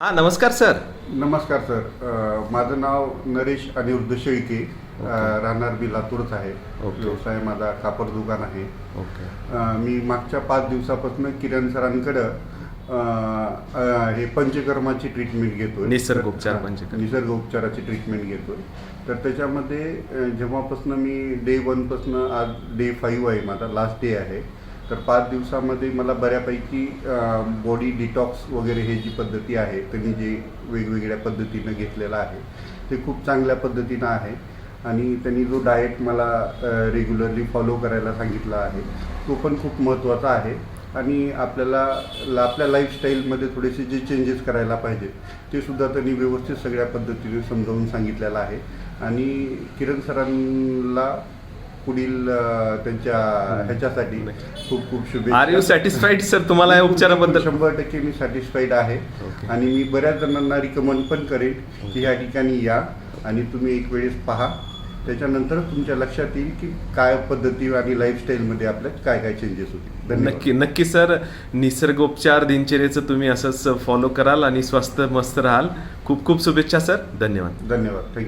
हा नमस्कार सर. नमस्कार सर. माझं नाव नरेश अनिरुद्ध शेळके. राहणार मी लातूरच आहे. व्यवसाय माझा कापड दुकान आहे. ओके. मी मागच्या पाच दिवसापासून किरण सरांकडं हे पंचकर्माची ट्रीटमेंट घेतोय. निसर्ग उपचार पंचकर्म. निसर्ग उपचाराची ट्रीटमेंट घेतोय. तर त्याच्यामध्ये जेव्हापासून मी डे वनपासून आज डे फाईव्ह आहे माझा लास्ट डे आहे तर पाच दिवसामध्ये मला बऱ्यापैकी बॉडी डिटॉक्स वगैरे हे जी पद्धती आहे त्यांनी जे वेगवेगळ्या पद्धतीनं घेतलेलं आहे ते खूप चांगल्या पद्धतीनं आहे. आणि त्यांनी जो डाएट मला रेग्युलरली फॉलो करायला सांगितला आहे तो पण खूप महत्त्वाचा आहे. आणि आपल्याला ला- आपल्या लाईफस्टाईलमध्ये थोडेसे जे चेंजेस करायला पाहिजेत ते सुद्धा त्यांनी व्यवस्थित सगळ्या पद्धतीने समजावून सांगितलेलं आहे. आणि किरण सरांना पुढील त्यांच्या ह्याच्यासाठी खूप खूप शुभेच्छा. आर यू सॅटिस्फाईड सर तुम्हाला या उपचाराबद्दल? शंभर टक्के मी सॅटिस्फाईड आहे. आणि मी बऱ्याच जणांना रिकमेंड पण करेन की ह्या ठिकाणी या आणि तुम्ही एक वेळेस पहा. त्याच्यानंतर तुमच्या लक्षात येईल की काय पद्धती आणि लाईफस्टाईलमध्ये आपल्या काय काय चेंजेस होतील. नक्की नक्की सर निसर्गोपचार दिनचर्याचं तुम्ही असंच फॉलो कराल आणि स्वस्त मस्त राहाल. खूप खूप शुभेच्छा सर धन्यवाद. धन्यवाद. थँक्यू